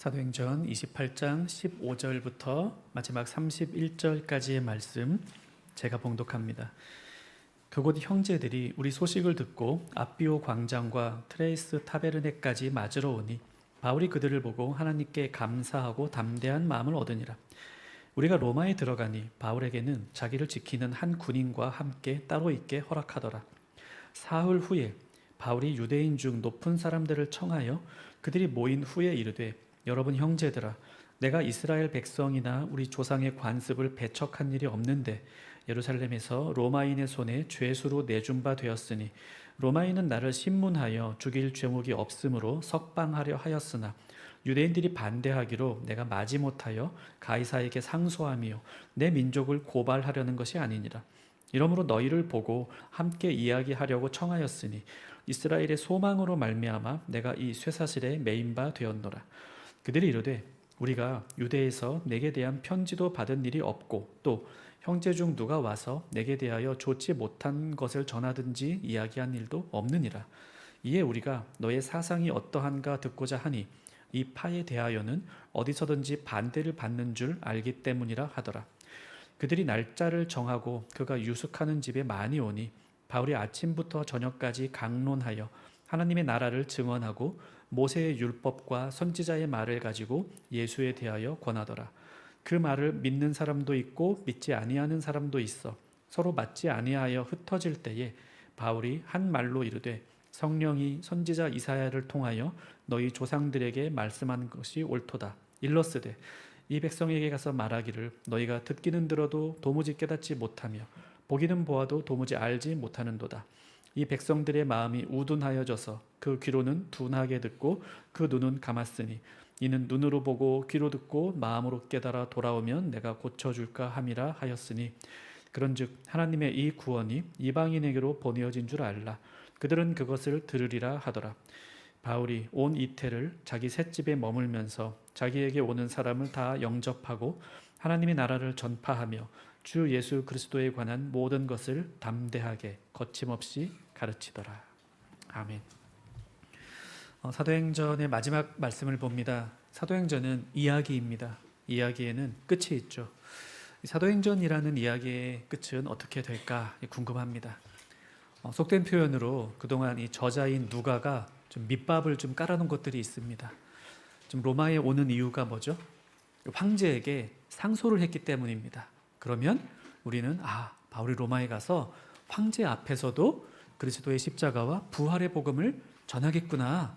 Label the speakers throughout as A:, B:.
A: 사도행전 28장 15절부터 마지막 31절까지의 말씀 제가 봉독합니다. 그곳 형제들이 우리 소식을 듣고 아비오 광장과 트레이스 타베르네까지 맞으러 오니 바울이 그들을 보고 하나님께 감사하고 담대한 마음을 얻으니라. 우리가 로마에 들어가니 바울에게는 자기를 지키는 한 군인과 함께 따로 있게 허락하더라. 사흘 후에 바울이 유대인 중 높은 사람들을 청하여 그들이 모인 후에 이르되 여러분 형제들아 내가 이스라엘 백성이나 우리 조상의 관습을 배척한 일이 없는데 예루살렘에서 로마인의 손에 죄수로 내준 바 되었으니 로마인은 나를 신문하여 죽일 죄목이 없으므로 석방하려 하였으나 유대인들이 반대하기로 내가 마지못하여 가이사에게 상소하며 내 민족을 고발하려는 것이 아니니라. 이러므로 너희를 보고 함께 이야기하려고 청하였으니 이스라엘의 소망으로 말미암아 내가 이 쇠사슬에 메인 바 되었노라 그들이 이르되 우리가 유대에서 내게 대한 편지도 받은 일이 없고 또 형제 중 누가 와서 내게 대하여 좋지 못한 것을 전하든지 이야기한 일도 없느니라. 이에 우리가 너의 사상이 어떠한가 듣고자 하니 이 파에 대하여는 어디서든지 반대를 받는 줄 알기 때문이라 하더라. 그들이 날짜를 정하고 그가 유숙하는 집에 많이 오니 바울이 아침부터 저녁까지 강론하여 하나님의 나라를 증언하고 모세의 율법과 선지자의 말을 가지고 예수에 대하여 권하더라. 그 말을 믿는 사람도 있고 믿지 아니하는 사람도 있어 서로 맞지 아니하여 흩어질 때에 바울이 한 말로 이르되 성령이 선지자 이사야를 통하여 너희 조상들에게 말씀한 것이 옳도다. 일러스되 이 백성에게 가서 말하기를 너희가 듣기는 들어도 도무지 깨닫지 못하며 보기는 보아도 도무지 알지 못하는도다. 이 백성들의 마음이 우둔하여져서 그 귀로는 둔하게 듣고 그 눈은 감았으니 이는 눈으로 보고 귀로 듣고 마음으로 깨달아 돌아오면 내가 고쳐줄까 함이라 하였으니 그런즉 하나님의 이 구원이 이방인에게로 보내어진 줄 알라. 그들은 그것을 들으리라 하더라. 바울이 온 이태를 자기 셋집에 머물면서 자기에게 오는 사람을 다 영접하고 하나님의 나라를 전파하며 주 예수 그리스도에 관한 모든 것을 담대하게 거침없이 가르치더라. 아멘. 어, 사도행전의 마지막 말씀을 봅니다. 사도행전은 이야기입니다. 이야기에는 끝이 있죠. 사도행전이라는 이야기의 끝은 어떻게 될까 궁금합니다. 어, 속된 표현으로 그동안 이 저자인 누가가 좀 밑밥을 좀 깔아놓은 것들이 있습니다. 좀 로마에 오는 이유가 뭐죠? 황제에게 상소를 했기 때문입니다. 그러면 우리는 아 바울이 로마에 가서 황제 앞에서도 그리스도의 십자가와 부활의 복음을 전하겠구나.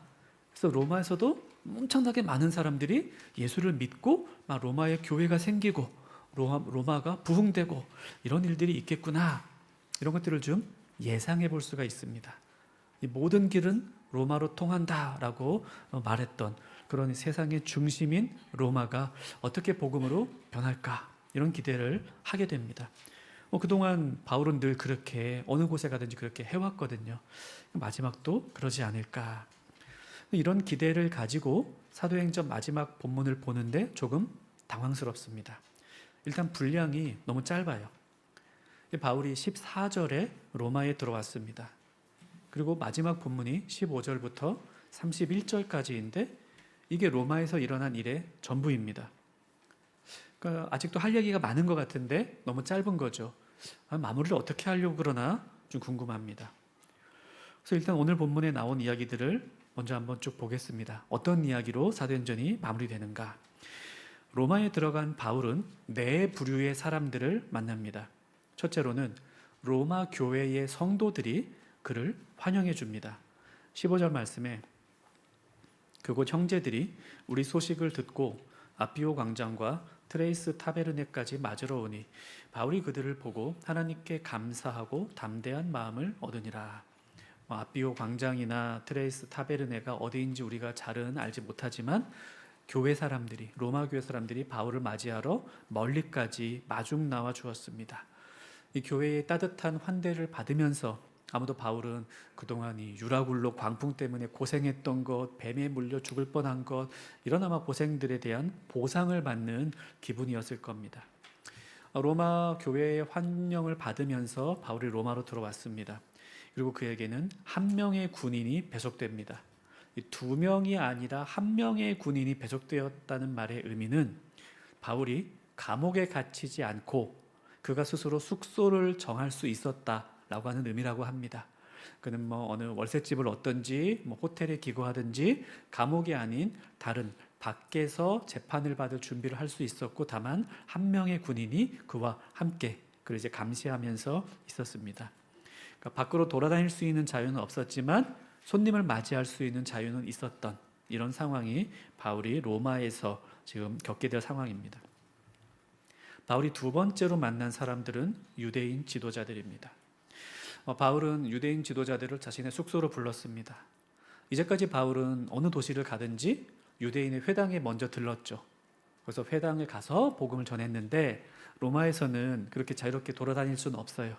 A: 그래서 로마에서도 엄청나게 많은 사람들이 예수를 믿고 막 로마의 교회가 생기고 로마, 로마가 부흥되고 이런 일들이 있겠구나. 이런 것들을 좀 예상해 볼 수가 있습니다. 이 모든 길은 로마로 통한다라고 말했던 그런 세상의 중심인 로마가 어떻게 복음으로 변할까 이런 기대를 하게 됩니다. 뭐 그동안 바울은 늘 그렇게 어느 곳에 가든지 그렇게 해왔거든요. 마지막도 그러지 않을까. 이런 기대를 가지고 사도행전 마지막 본문을 보는데 조금 당황스럽습니다. 일단 분량이 너무 짧아요. 바울이 14절에 로마에 들어왔습니다. 그리고 마지막 본문이 15절부터 31절까지인데 이게 로마에서 일어난 일의 전부입니다. 그러니까 아직도 할 얘기가 많은 것 같은데 너무 짧은 거죠. 아, 마무리를 어떻게 하려고 그러나 좀 궁금합니다. 그래서 일단 오늘 본문에 나온 이야기들을 먼저 한번 쭉 보겠습니다. 어떤 이야기로 사도행전이 마무리되는가? 로마에 들어간 바울은 네 부류의 사람들을 만납니다. 첫째로는 로마 교회의 성도들이 그를 환영해 줍니다. 15절 말씀에 그곳 형제들이 우리 소식을 듣고 아피오 광장과 트레이스 타베르네까지 맞으러 오니 바울이 그들을 보고 하나님께 감사하고 담대한 마음을 얻으니라. 뭐 아비오 광장이나 트레이스 타베르네가 어디인지 우리가 잘은 알지 못하지만 교회 사람들이 로마 교회 사람들이 바울을 맞이하러 멀리까지 마중 나와 주었습니다. 이 교회의 따뜻한 환대를 받으면서 아무도 바울은 그동안 이 유라굴로 광풍 때문에 고생했던 것, 뱀에 물려 죽을 뻔한 것, 이런 아마 고생들에 대한 보상을 받는 기분이었을 겁니다. 로마 교회의 환영을 받으면서 바울이 로마로 들어왔습니다. 그리고 그에게는 한 명의 군인이 배속됩니다. 이두 명이 아니라 한 명의 군인이 배속되었다는 말의 의미는 바울이 감옥에 갇히지 않고 그가 스스로 숙소를 정할 수 있었다 라고 하는 의미라고 합니다. 그는 뭐 어느 월세집을 얻든지 뭐 호텔에 기거하든지 감옥이 아닌 다른 밖에서 재판을 받을 준비를 할 수 있었고 다만 한 명의 군인이 그와 함께 그를 이제 감시하면서 있었습니다. 그러니까 밖으로 돌아다닐 수 있는 자유는 없었지만 손님을 맞이할 수 있는 자유는 있었던 이런 상황이 바울이 로마에서 지금 겪게 될 상황입니다. 바울이 두 번째로 만난 사람들은 유대인 지도자들입니다. 어, 바울은 유대인 지도자들을 자신의 숙소로 불렀습니다. 이제까지 바울은 어느 도시를 가든지 유대인의 회당에 먼저 들렀죠. 그래서 회당에 가서 복음을 전했는데 로마에서는 그렇게 자유롭게 돌아다닐 수는 없어요.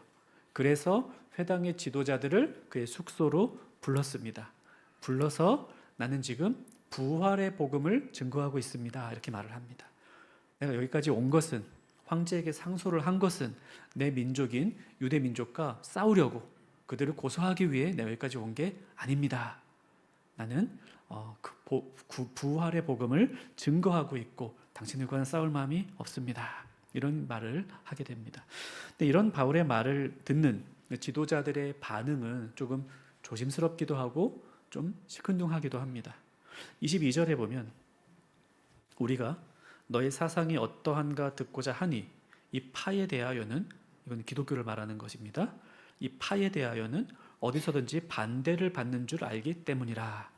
A: 그래서 회당의 지도자들을 그의 숙소로 불렀습니다. 불러서 나는 지금 부활의 복음을 증거하고 있습니다. 이렇게 말을 합니다. 내가 여기까지 온 것은 황제에게 상소를 한 것은 내 민족인 유대 민족과 싸우려고 그들을 고소하기 위해 내가 여기까지 온 게 아닙니다. 나는 어, 그 보, 구, 부활의 복음을 증거하고 있고 당신들과는 싸울 마음이 없습니다. 이런 말을 하게 됩니다. 근데 이런 바울의 말을 듣는 지도자들의 반응은 조금 조심스럽기도 하고 좀 시큰둥하기도 합니다. 22절에 보면 우리가 너의 사상이 어떠한가 듣고자 하니 이 파에 대하여는 이건 기독교를 말하는 것입니다. 이 파에 대하여는 어디서든지 반대를 받는 줄 알기 때문이라.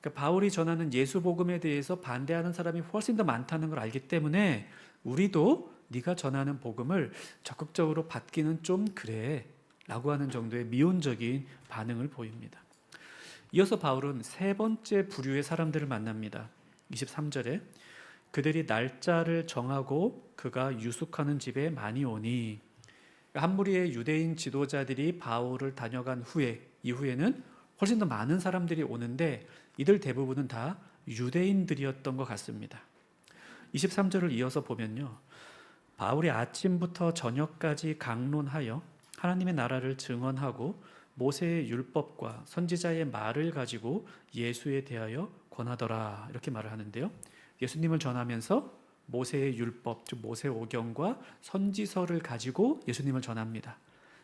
A: 그러니까 바울이 전하는 예수 복음에 대해서 반대하는 사람이 훨씬 더 많다는 걸 알기 때문에 우리도 네가 전하는 복음을 적극적으로 받기는 좀 그래라고 하는 정도의 미온적인 반응을 보입니다. 이어서 바울은 세 번째 부류의 사람들을 만납니다. 23절에 그들이 날짜를 정하고 그가 유숙하는 집에 많이 오니 한 무리의 유대인 지도자들이 바울을 다녀간 후에 이후에는 훨씬 더 많은 사람들이 오는데 이들 대부분은 다 유대인들이었던 것 같습니다. 23절을 이어서 보면요. 바울이 아침부터 저녁까지 강론하여 하나님의 나라를 증언하고 모세의 율법과 선지자의 말을 가지고 예수에 대하여 권하더라 이렇게 말을 하는데요. 예수님을 전하면서 모세의 율법, 즉 모세 오경과 선지서를 가지고 예수님을 전합니다.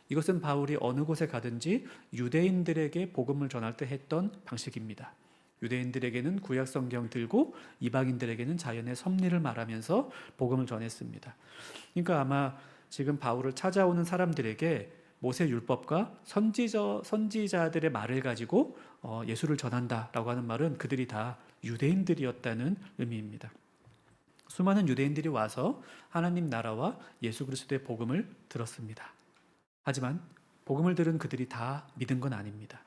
A: 이것은 바울이 어느 곳에 가든지 유대인들에게 복음을 전할 때 했던 방식입니다. 유대인들에게는 구약 성경 들고 이방인들에게는 자연의 섭리를 말하면서 복음을 전했습니다. 그러니까 아마 지금 바울을 찾아오는 사람들에게 모세 율법과 선지자 선지자들의 말을 가지고 어, 예수를 전한다라고 하는 말은 그들이 다 유대인들이었다는 의미입니다. 수많은 유대인들이 와서 하나님 나라와 예수 그리스도의 복음을 들었습니다. 하지만 복음을 들은 그들이 다 믿은 건 아닙니다.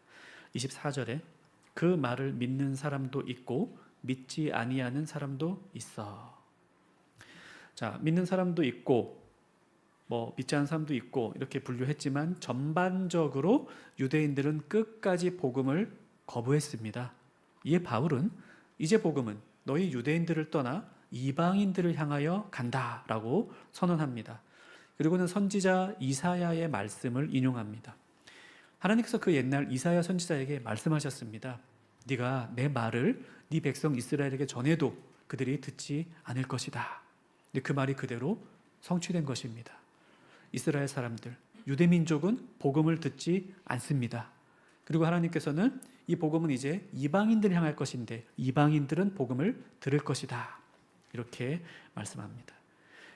A: 24절에 그 말을 믿는 사람도 있고 믿지 아니하는 사람도 있어. 자, 믿는 사람도 있고 뭐 믿지 않는 사람도 있고 이렇게 분류했지만 전반적으로 유대인들은 끝까지 복음을 거부했습니다. 이에 바울은 이제 복음은 너희 유대인들을 떠나 이방인들을 향하여 간다라고 선언합니다. 그리고는 선지자 이사야의 말씀을 인용합니다. 하나님께서 그 옛날 이사야 선지자에게 말씀하셨습니다. 네가 내 말을 네 백성 이스라엘에게 전해도 그들이 듣지 않을 것이다. 근데 그 말이 그대로 성취된 것입니다. 이스라엘 사람들, 유대 민족은 복음을 듣지 않습니다. 그리고 하나님께서는 이 복음은 이제 이방인들 향할 것인데 이방인들은 복음을 들을 것이다. 이렇게 말씀합니다.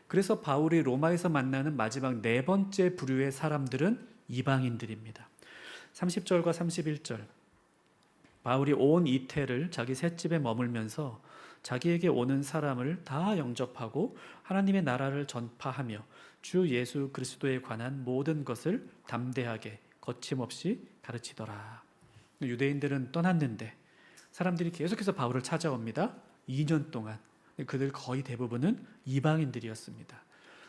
A: 그래서 바울이 로마에서 만나는 마지막 네 번째 부류의 사람들은 이방인들입니다. 30절과 31절. 바울이 온 이태를 자기 셋집에 머물면서 자기에게 오는 사람을 다 영접하고 하나님의 나라를 전파하며 주 예수 그리스도에 관한 모든 것을 담대하게 거침없이 가르치더라. 유대인들은 떠났는데 사람들이 계속해서 바울을 찾아옵니다. 2년 동안 그들 거의 대부분은 이방인들이었습니다.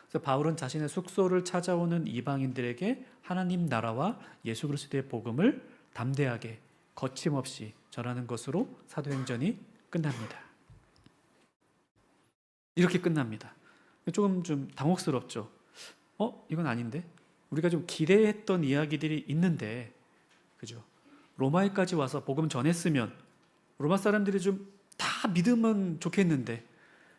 A: 그래서 바울은 자신의 숙소를 찾아오는 이방인들에게 하나님 나라와 예수 그리스도의 복음을 담대하게 거침없이 전하는 것으로 사도행전이 끝납니다. 이렇게 끝납니다. 조금 좀 당혹스럽죠. 어, 이건 아닌데? 우리가 좀 기대했던 이야기들이 있는데, 그죠? 로마에까지 와서 복음 전했으면 로마 사람들이 좀 다 믿으면 좋겠는데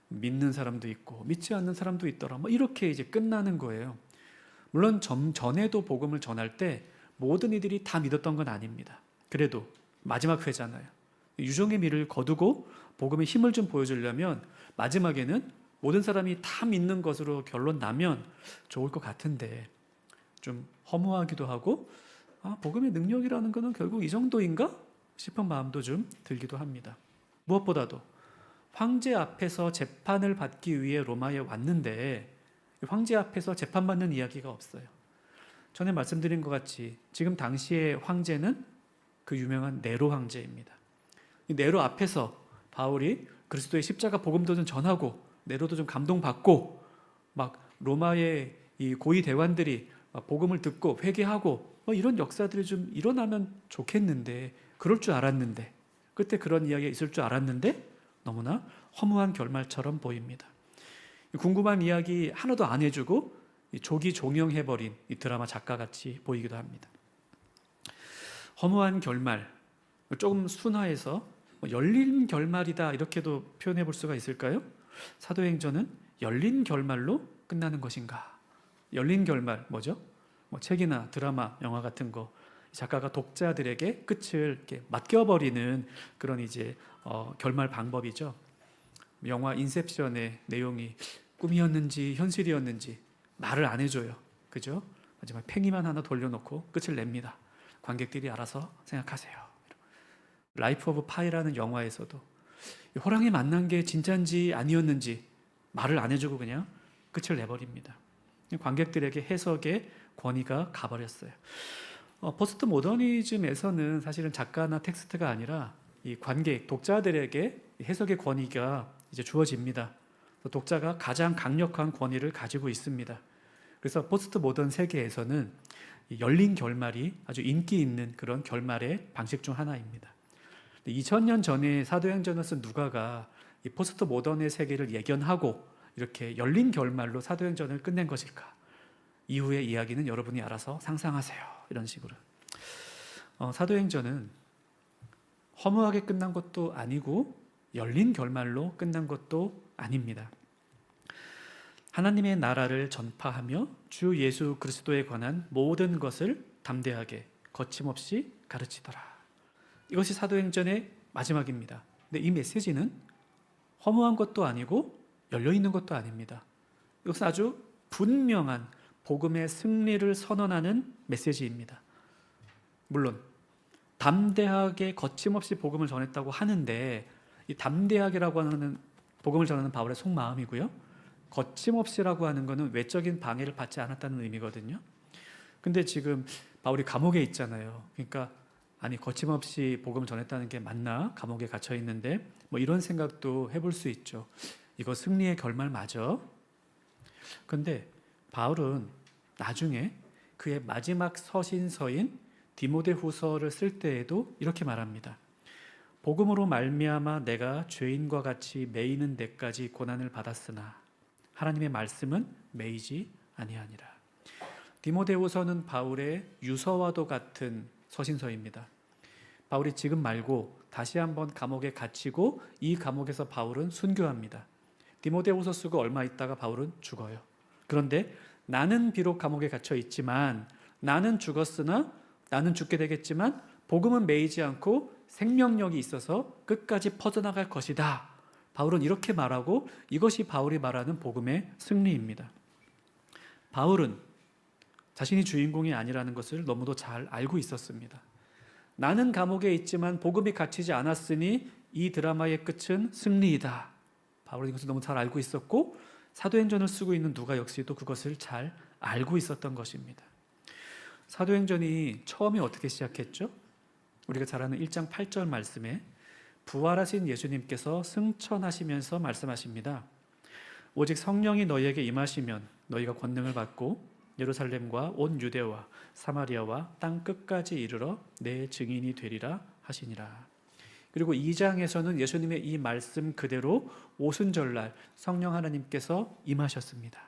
A: 믿는 사람도 있고 믿지 않는 사람도 있더라. 뭐 이렇게 이제 끝나는 거예요. 물론 점 전에도 복음을 전할 때 모든 이들이 다 믿었던 건 아닙니다. 그래도 마지막 회잖아요. 유종의 미를 거두고 복음의 힘을 좀 보여주려면 마지막에는 모든 사람이 다 믿는 것으로 결론 나면 좋을 것 같은데 좀 허무하기도 하고 아, 복음의 능력이라는 것은 결국 이 정도인가 싶은 마음도 좀 들기도 합니다. 무엇보다도 황제 앞에서 재판을 받기 위해 로마에 왔는데 황제 앞에서 재판받는 이야기가 없어요. 전에 말씀드린 것 같이 지금 당시의 황제는 그 유명한 네로 황제입니다. 이 네로 앞에서 바울이 그리스도의 십자가 복음도 좀 전하고 네로도 좀 감동받고 막 로마의 이 고위 대관들이 막 복음을 듣고 회개하고 뭐 이런 역사들이 좀 일어나면 좋겠는데 그럴 줄 알았는데 그때 그런 이야기가 있을 줄 알았는데 너무나 허무한 결말처럼 보입니다. 궁금한 이야기 하나도 안 해주고 조기 종영해버린 이 드라마 작가같이 보이기도 합니다. 허무한 결말, 조금 순화해서 뭐 열린 결말이다 이렇게도 표현해 볼 수가 있을까요? 사도행전은 열린 결말로 끝나는 것인가? 열린 결말 뭐죠? 뭐 책이나 드라마, 영화 같은 거 작가가 독자들에게 끝을 이렇게 맡겨버리는 그런 이제 어, 결말 방법이죠. 영화 인셉션의 내용이 꿈이었는지 현실이었는지 말을 안 해줘요. 그죠? 마지막 팽이만 하나 돌려놓고 끝을 냅니다. 관객들이 알아서 생각하세요. 라이프 오브 파이라는 영화에서도 호랑이 만난 게 진짜인지 아니었는지 말을 안 해주고 그냥 끝을 내버립니다. 관객들에게 해석의 권위가 가버렸어요. 어, 포스트 모더니즘에서는 사실은 작가나 텍스트가 아니라 이 관객, 독자들에게 해석의 권위가 이제 주어집니다. 독자가 가장 강력한 권위를 가지고 있습니다. 그래서 포스트 모던 세계에서는 열린 결말이 아주 인기 있는 그런 결말의 방식 중 하나입니다. 2000년 전에 사도행전을 쓴 누가가 이 포스트 모던의 세계를 예견하고 이렇게 열린 결말로 사도행전을 끝낸 것일까? 이후의 이야기는 여러분이 알아서 상상하세요. 이런 식으로. 어, 사도행전은 허무하게 끝난 것도 아니고 열린 결말로 끝난 것도 아닙니다. 하나님의 나라를 전파하며 주 예수 그리스도에 관한 모든 것을 담대하게 거침없이 가르치더라. 이것이 사도행전의 마지막입니다. 근데 이 메시지는 허무한 것도 아니고 열려 있는 것도 아닙니다. 이것은 아주 분명한 복음의 승리를 선언하는 메시지입니다. 물론 담대하게 거침없이 복음을 전했다고 하는데 이 담대하게라고 하는 복음을 전하는 바울의 속마음이고요. 거침없이라고 하는 것은 외적인 방해를 받지 않았다는 의미거든요. 근데 지금 바울이 감옥에 있잖아요. 그러니까 아니 거침없이 복음을 전했다는 게 맞나? 감옥에 갇혀 있는데 뭐 이런 생각도 해볼 수 있죠. 이거 승리의 결말 맞아? 근데 바울은 나중에 그의 마지막 서신서인 디모데후서를 쓸 때에도 이렇게 말합니다. 복음으로 말미암아 내가 죄인과 같이 매이는 데까지 고난을 받았으나 하나님의 말씀은 매이지 아니하니라. 디모데후서는 바울의 유서와도 같은 서신서입니다. 바울이 지금 말고 다시 한번 감옥에 갇히고 이 감옥에서 바울은 순교합니다. 디모데후서 쓰고 얼마 있다가 바울은 죽어요. 그런데 나는 비록 감옥에 갇혀 있지만 나는 죽었으나 나는 죽게 되겠지만 복음은 매이지 않고 생명력이 있어서 끝까지 퍼져나갈 것이다. 바울은 이렇게 말하고 이것이 바울이 말하는 복음의 승리입니다. 바울은 자신이 주인공이 아니라는 것을 너무도 잘 알고 있었습니다. 나는 감옥에 있지만 복음이 갇히지 않았으니 이 드라마의 끝은 승리이다. 바울은 이것을 너무 잘 알고 있었고 사도행전을 쓰고 있는 누가 역시도 그것을 잘 알고 있었던 것입니다. 사도행전이 처음에 어떻게 시작했죠? 우리가 잘 아는 1장 8절 말씀에 부활하신 예수님께서 승천하시면서 말씀하십니다. 오직 성령이 너희에게 임하시면 너희가 권능을 받고 예루살렘과 온 유대와 사마리아와 땅 끝까지 이르러 내 증인이 되리라 하시니라. 그리고 2장에서는 예수님의 이 말씀 그대로 오순절날 성령 하나님께서 임하셨습니다.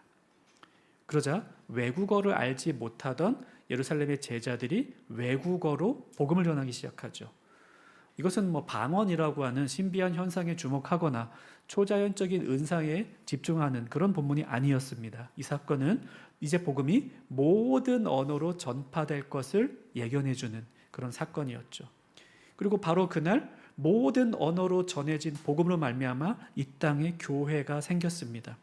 A: 그러자 외국어를 알지 못하던 예루살렘의 제자들이 외국어로 복음을 전하기 시작하죠. 이것은 뭐 방언이라고 하는 신비한 현상에 주목하거나 초자연적인 은상에 집중하는 그런 본문이 아니었습니다. 이 사건은 이제 복음이 모든 언어로 전파될 것을 예견해 주는 그런 사건이었죠. 그리고 바로 그날 모든 언어로 전해진 복음으로 말미암아 이 땅에 교회가 생겼습니다.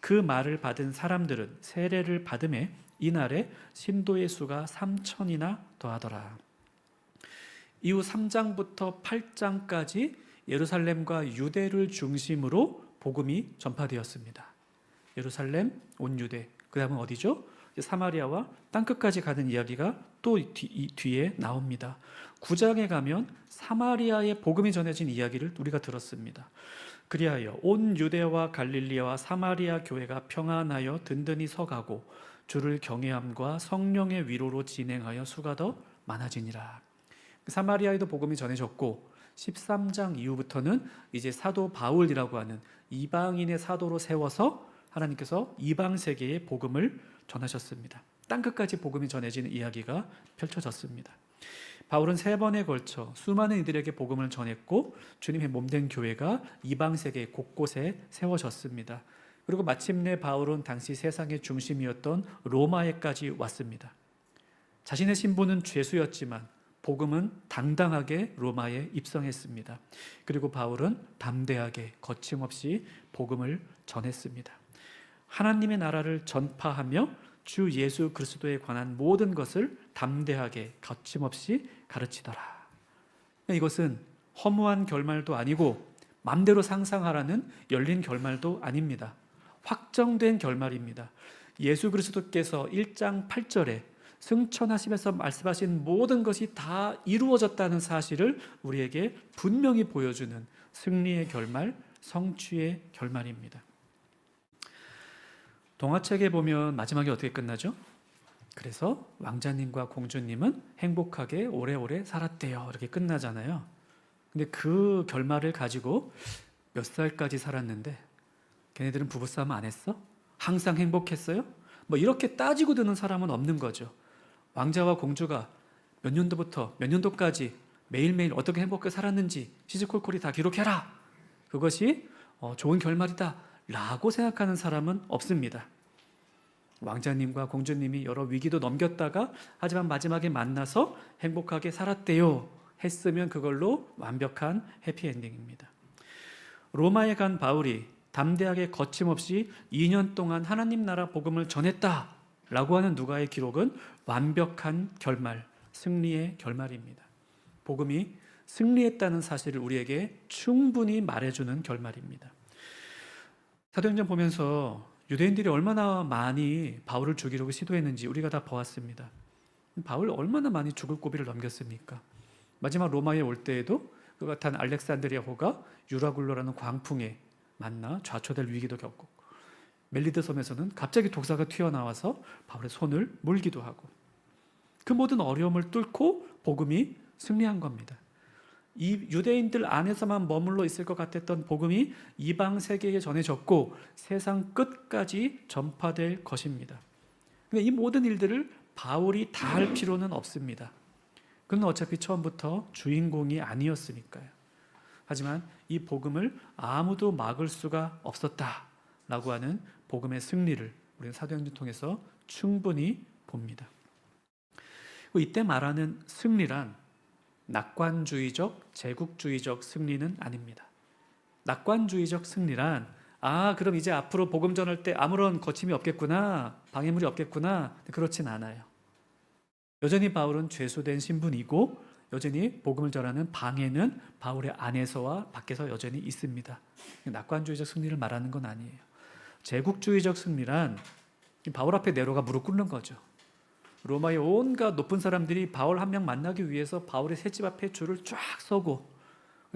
A: 그 말을 받은 사람들은 세례를 받음에 이날에 신도의 수가 3천이나 더하더라. 이후 3장부터 8장까지 예루살렘과 유대를 중심으로 복음이 전파되었습니다. 예루살렘, 온 유대, 그 다음은 어디죠? 사마리아와 땅끝까지 가는 이야기가 또 뒤, 뒤에 나옵니다. 9장에 가면 사마리아의 복음이 전해진 이야기를 우리가 들었습니다. 그리하여 온 유대와 갈릴리와 사마리아 교회가 평안하여 든든히 서가고 주를 경외함과 성령의 위로로 진행하여 수가 더 많아지니라. 사마리아에도 복음이 전해졌고 13장 이후부터는 이제 사도 바울이라고 하는 이방인의 사도로 세워서 하나님께서 이방 세계에 복음을 전하셨습니다. 땅 끝까지 복음이 전해지는 이야기가 펼쳐졌습니다. 바울은 세 번에 걸쳐 수많은 이들에게 복음을 전했고 주님의 몸된 교회가 이방 세계 곳곳에 세워졌습니다. 그리고 마침내 바울은 당시 세상의 중심이었던 로마에까지 왔습니다. 자신의 신분은 죄수였지만 복음은 당당하게 로마에 입성했습니다. 그리고 바울은 담대하게 거침없이 복음을 전했습니다. 하나님의 나라를 전파하며 주 예수 그리스도에 관한 모든 것을 담대하게 거침없이 가르치더라. 이것은 허무한 결말도 아니고 맘대로 상상하라는 열린 결말도 아닙니다. 확정된 결말입니다. 예수 그리스도께서 1장 8절에 승천하시면서 말씀하신 모든 것이 다 이루어졌다는 사실을 우리에게 분명히 보여주는 승리의 결말, 성취의 결말입니다. 동화책에 보면 마지막에 어떻게 끝나죠? 그래서 왕자님과 공주님은 행복하게 오래오래 살았대요. 이렇게 끝나잖아요. 근데 그 결말을 가지고 몇 살까지 살았는데 걔네들은 부부싸움 안 했어? 항상 행복했어요? 뭐 이렇게 따지고 드는 사람은 없는 거죠. 왕자와 공주가 몇 년도부터 몇 년도까지 매일매일 어떻게 행복하게 살았는지 시즈콜콜이 다 기록해라. 그것이 어, 좋은 결말이다. 라고 생각하는 사람은 없습니다. 왕자님과 공주님이 여러 위기도 넘겼다가 하지만 마지막에 만나서 행복하게 살았대요. 했으면 그걸로 완벽한 해피엔딩입니다. 로마에 간 바울이 담대하게 거침없이 2년 동안 하나님 나라 복음을 전했다. 라고 하는 누가의 기록은 완벽한 결말, 승리의 결말입니다. 복음이 승리했다는 사실을 우리에게 충분히 말해주는 결말입니다. 사도행전 보면서 유대인들이 얼마나 많이 바울을 죽이려고 시도했는지 우리가 다 보았습니다. 바울 얼마나 많이 죽을 고비를 넘겼습니까? 마지막 로마에 올 때에도 그 같은 알렉산드리아호가 유라굴로라는 광풍에 만나 좌초될 위기도 겪고 멜리드 섬에서는 갑자기 독사가 튀어나와서 바울의 손을 물기도 하고 그 모든 어려움을 뚫고 복음이 승리한 겁니다. 이 유대인들 안에서만 머물러 있을 것 같았던 복음이 이방 세계에 전해졌고 세상 끝까지 전파될 것입니다. 근데 이 모든 일들을 바울이 다 할 필요는 없습니다. 그는 어차피 처음부터 주인공이 아니었으니까요. 하지만 이 복음을 아무도 막을 수가 없었다라고 하는 복음의 승리를 우리는 사도행전 통해서 충분히 봅니다. 이때 말하는 승리란 낙관주의적, 제국주의적 승리는 아닙니다. 낙관주의적 승리란 아, 그럼 이제 앞으로 복음 전할 때 아무런 거침이 없겠구나. 방해물이 없겠구나. 그렇진 않아요. 여전히 바울은 죄수된 신분이고 여전히 복음을 전하는 방해는 바울의 안에서와 밖에서 여전히 있습니다. 낙관주의적 승리를 말하는 건 아니에요. 제국주의적 승리란 바울 앞에 네로가 무릎 꿇는 거죠. 로마의 온갖 높은 사람들이 바울 한 명 만나기 위해서 바울의 새집 앞에 줄을 쫙 서고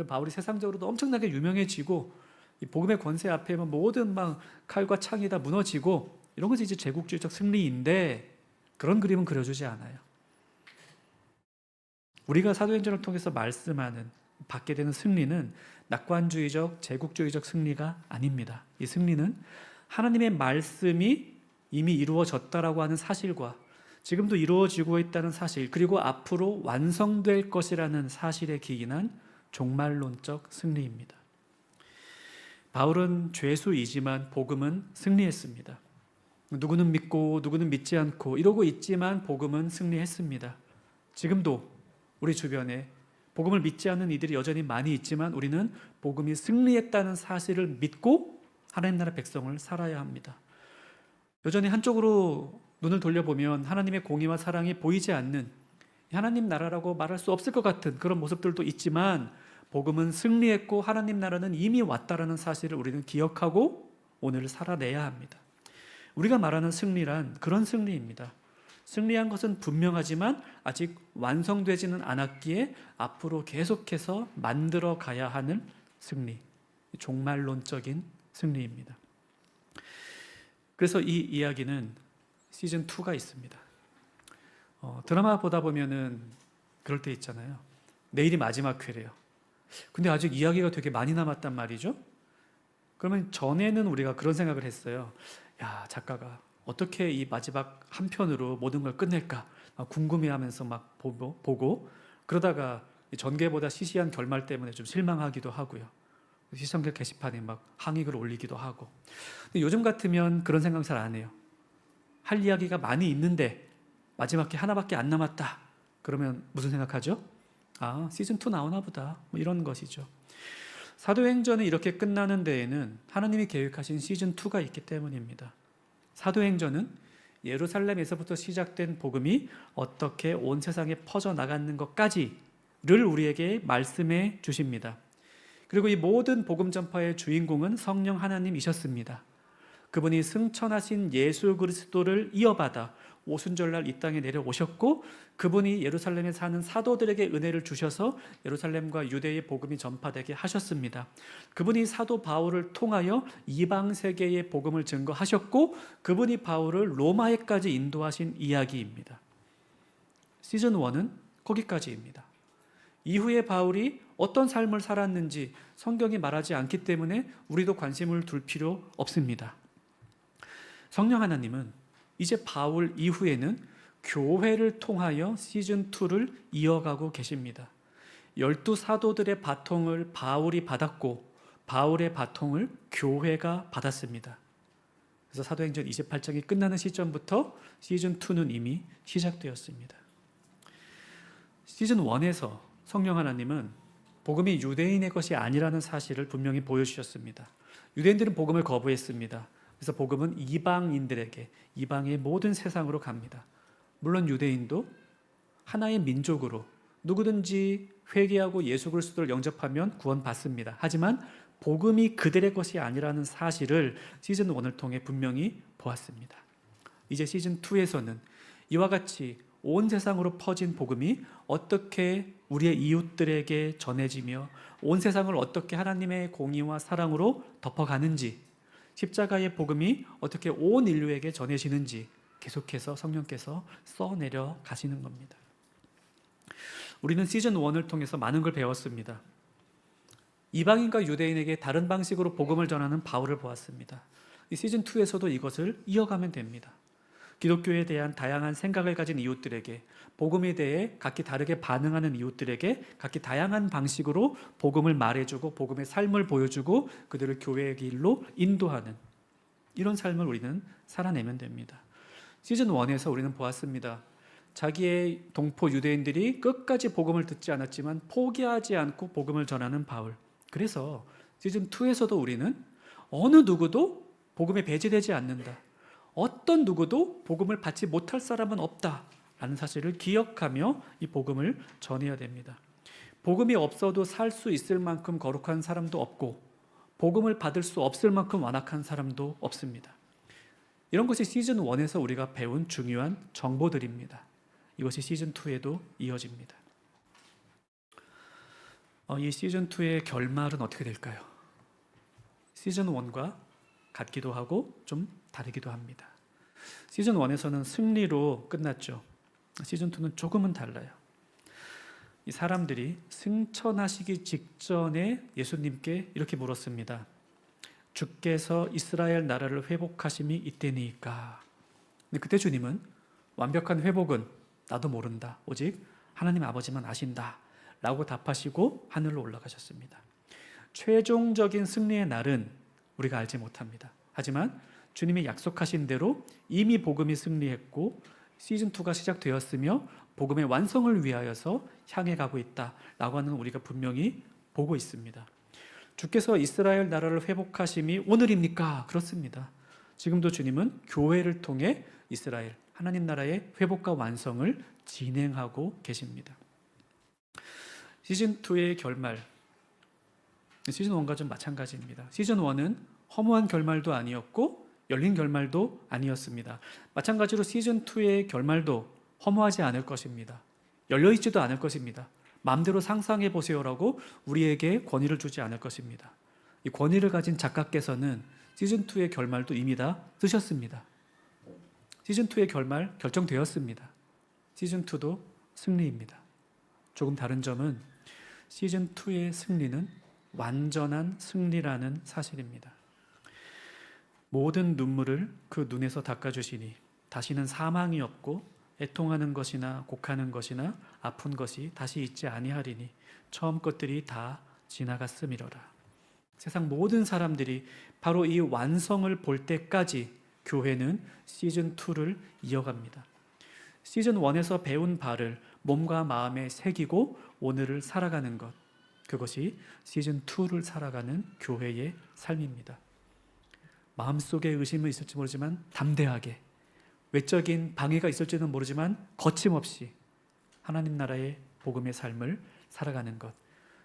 A: 바울이 세상적으로도 엄청나게 유명해지고 이 복음의 권세 앞에 모든 막 칼과 창이 다 무너지고 이런 것이 이제 제국주의적 승리인데 그런 그림은 그려주지 않아요. 우리가 사도행전을 통해서 말씀하는 받게 되는 승리는 낙관주의적 제국주의적 승리가 아닙니다. 이 승리는 하나님의 말씀이 이미 이루어졌다라고 하는 사실과 지금도 이루어지고 있다는 사실, 그리고 앞으로 완성될 것이라는 사실에 기인한 종말론적 승리입니다. 바울은 죄수이지만 복음은 승리했습니다. 누구는 믿고 누구는 믿지 않고 이러고 있지만 복음은 승리했습니다. 지금도 우리 주변에 복음을 믿지 않는 이들이 여전히 많이 있지만 우리는 복음이 승리했다는 사실을 믿고 하나님 나라 백성을 살아야 합니다. 여전히 한쪽으로 눈을 돌려보면 하나님의 공의와 사랑이 보이지 않는 하나님 나라라고 말할 수 없을 것 같은 그런 모습들도 있지만 복음은 승리했고 하나님 나라는 이미 왔다라는 사실을 우리는 기억하고 오늘을 살아내야 합니다. 우리가 말하는 승리란 그런 승리입니다. 승리한 것은 분명하지만 아직 완성되지는 않았기에 앞으로 계속해서 만들어 가야 하는 승리, 종말론적인 승리입니다. 그래서 이 이야기는 시즌 2가 있습니다. 어, 드라마 보다 보면은 그럴 때 있잖아요. 내일이 마지막 회래요. 근데 아직 이야기가 되게 많이 남았단 말이죠. 그러면 전에는 우리가 그런 생각을 했어요. 야, 작가가 어떻게 이 마지막 한 편으로 모든 걸 끝낼까 막 궁금해하면서 막 보고, 보고 그러다가 이 전개보다 시시한 결말 때문에 좀 실망하기도 하고요. 시청자 게시판에 막 항의글 올리기도 하고. 근데 요즘 같으면 그런 생각 잘 안 해요. 할 이야기가 많이 있는데 마지막 게 하나밖에 안 남았다. 그러면 무슨 생각하죠? 아, 시즌 2 나오나 보다. 뭐 이런 것이죠. 사도행전이 이렇게 끝나는 데에는 하나님이 계획하신 시즌 2가 있기 때문입니다. 사도행전은 예루살렘에서부터 시작된 복음이 어떻게 온 세상에 퍼져 나가는 것까지를 우리에게 말씀해 주십니다. 그리고 이 모든 복음 전파의 주인공은 성령 하나님이셨습니다. 그분이 승천하신 예수 그리스도를 이어받아 오순절날 이 땅에 내려오셨고 그분이 예루살렘에 사는 사도들에게 은혜를 주셔서 예루살렘과 유대의 복음이 전파되게 하셨습니다. 그분이 사도 바울을 통하여 이방 세계의 복음을 증거하셨고 그분이 바울을 로마에까지 인도하신 이야기입니다. 시즌 1은 거기까지입니다. 이후에 바울이 어떤 삶을 살았는지 성경이 말하지 않기 때문에 우리도 관심을 둘 필요 없습니다. 성령 하나님은 이제 바울 이후에는 교회를 통하여 시즌 2를 이어가고 계십니다. 열두 사도들의 바통을 바울이 받았고 바울의 바통을 교회가 받았습니다. 그래서 사도행전 28장이 끝나는 시점부터 시즌 2는 이미 시작되었습니다. 시즌 1에서 성령 하나님은 복음이 유대인의 것이 아니라는 사실을 분명히 보여주셨습니다. 유대인들은 복음을 거부했습니다. 그래서 복음은 이방인들에게 이방의 모든 세상으로 갑니다. 물론 유대인도 하나의 민족으로 누구든지 회개하고 예수 그리스도를 영접하면 구원받습니다. 하지만 복음이 그들의 것이 아니라는 사실을 시즌 1을 통해 분명히 보았습니다. 이제 시즌 2에서는 이와 같이 온 세상으로 퍼진 복음이 어떻게 우리의 이웃들에게 전해지며 온 세상을 어떻게 하나님의 공의와 사랑으로 덮어가는지 십자가의 복음이 어떻게 온 인류에게 전해지는지 계속해서 성령께서 써내려 가시는 겁니다. 우리는 시즌 1을 통해서 많은 걸 배웠습니다. 이방인과 유대인에게 다른 방식으로 복음을 전하는 바울을 보았습니다. 이 시즌 2에서도 이것을 이어가면 됩니다. 기독교에 대한 다양한 생각을 가진 이웃들에게 복음에 대해 각기 다르게 반응하는 이웃들에게 각기 다양한 방식으로 복음을 말해주고 복음의 삶을 보여주고 그들을 교회의 길로 인도하는 이런 삶을 우리는 살아내면 됩니다. 시즌 1에서 우리는 보았습니다. 자기의 동포 유대인들이 끝까지 복음을 듣지 않았지만 포기하지 않고 복음을 전하는 바울. 그래서 시즌 2에서도 우리는 어느 누구도 복음에 배제되지 않는다. 어떤 누구도 복음을 받지 못할 사람은 없다라는 사실을 기억하며 이 복음을 전해야 됩니다. 복음이 없어도 살 수 있을 만큼 거룩한 사람도 없고 복음을 받을 수 없을 만큼 완악한 사람도 없습니다. 이런 것이 시즌 1에서 우리가 배운 중요한 정보들입니다. 이것이 시즌 2에도 이어집니다. 어, 이 시즌 2의 결말은 어떻게 될까요? 시즌 1과 같기도 하고 좀 다르기도 합니다. 시즌 1에서는 승리로 끝났죠. 시즌 2는 조금은 달라요. 이 사람들이 승천하시기 직전에 예수님께 이렇게 물었습니다. 주께서 이스라엘 나라를 회복하심이 이때니까. 근데 그때 주님은 완벽한 회복은 나도 모른다. 오직 하나님 아버지만 아신다. 라고 답하시고 하늘로 올라가셨습니다. 최종적인 승리의 날은 우리가 알지 못합니다. 하지만 주님이 약속하신 대로 이미 복음이 승리했고 시즌 2가 시작되었으며 복음의 완성을 위하여서 향해 가고 있다라고 하는 우리가 분명히 보고 있습니다. 주께서 이스라엘 나라를 회복하심이 오늘입니까? 그렇습니다. 지금도 주님은 교회를 통해 이스라엘 하나님 나라의 회복과 완성을 진행하고 계십니다. 시즌 2의 결말 시즌 1과 좀 마찬가지입니다. 시즌 1은 허무한 결말도 아니었고 열린 결말도 아니었습니다. 마찬가지로 시즌 2의 결말도 허무하지 않을 것입니다. 열려 있지도 않을 것입니다. 마음대로 상상해 보세요라고 우리에게 권위를 주지 않을 것입니다. 이 권위를 가진 작가께서는 시즌 2의 결말도 이미 다 쓰셨습니다. 시즌 2의 결말 결정되었습니다. 시즌 2도 승리입니다. 조금 다른 점은 시즌 2의 승리는 완전한 승리라는 사실입니다. 모든 눈물을 그 눈에서 닦아주시니 다시는 사망이 없고 애통하는 것이나 곡하는 것이나 아픈 것이 다시 있지 아니하리니 처음 것들이 다 지나갔음이로라. 세상 모든 사람들이 바로 이 완성을 볼 때까지 교회는 시즌 2를 이어갑니다. 시즌 1에서 배운 바를 몸과 마음에 새기고 오늘을 살아가는 것. 그것이 시즌 2를 살아가는 교회의 삶입니다. 마음속에 의심은 있을지 모르지만 담대하게 외적인 방해가 있을지는 모르지만 거침없이 하나님 나라의 복음의 삶을 살아가는 것.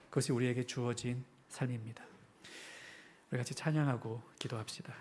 A: 그것이 우리에게 주어진 삶입니다. 우리 같이 찬양하고 기도합시다.